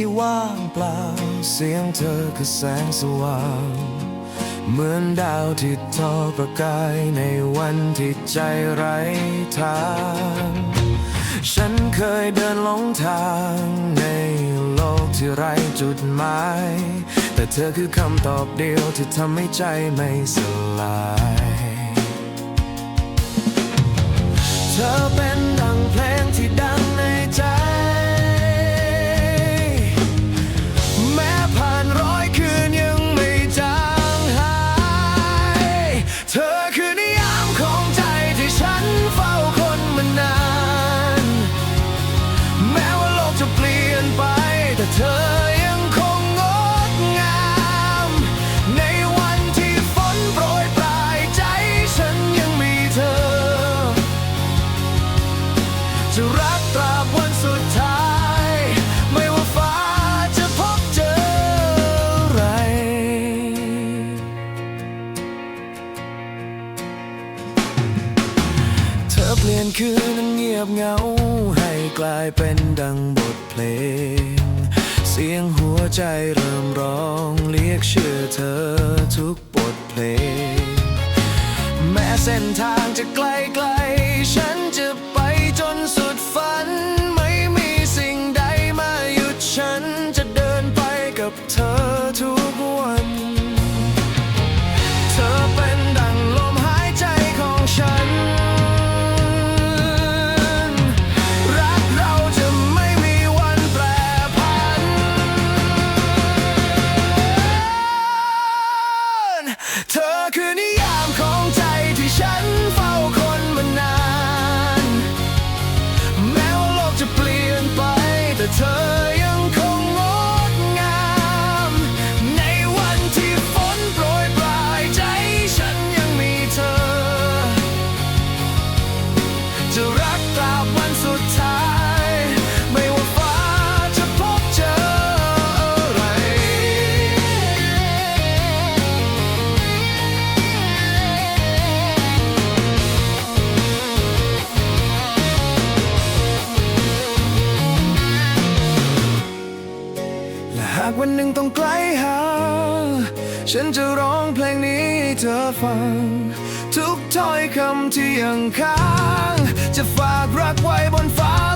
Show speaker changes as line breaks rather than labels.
ที่ว่างเสียงเธอคือแสงสว่าง เหมือนดาวที่ทอประกายในวันที่ใจไร้ทาง ฉันเคยเดินหลงทางในโลกที่ไร้จุดหมาย แต่เธอคือคำตอบเดียวที่ทำให้ใจไม่สลาย เธอเป็น เธอยังคงงดงาม ในวันที่ฝนโปรยปลายใจฉันยังมีเธอ จะรักตราบวันสุดท้าย ไม่ว่าฟ้าจะพบเจออะไร เธอเปลี่ยนคืนนั้นเงียบเหงา ให้กลายเป็นดังบท ใจเริ่มร้องเรียกชื่อเธอทุกบทเพลง แม้เส้นทางจะไกลไกล อคือนิยามของใจที่ฉันเฝ้าคนมานาน แม้ว่าโลกจะเปลี่ยนไปแต่เธอ วันหนึ่งต้องไกลห่างฉันจะร้องเพลงนี้ให้เธอฟัง ทุกถ้อยคำที่ยังค้าง จะฝากรักไว้บนฟ้า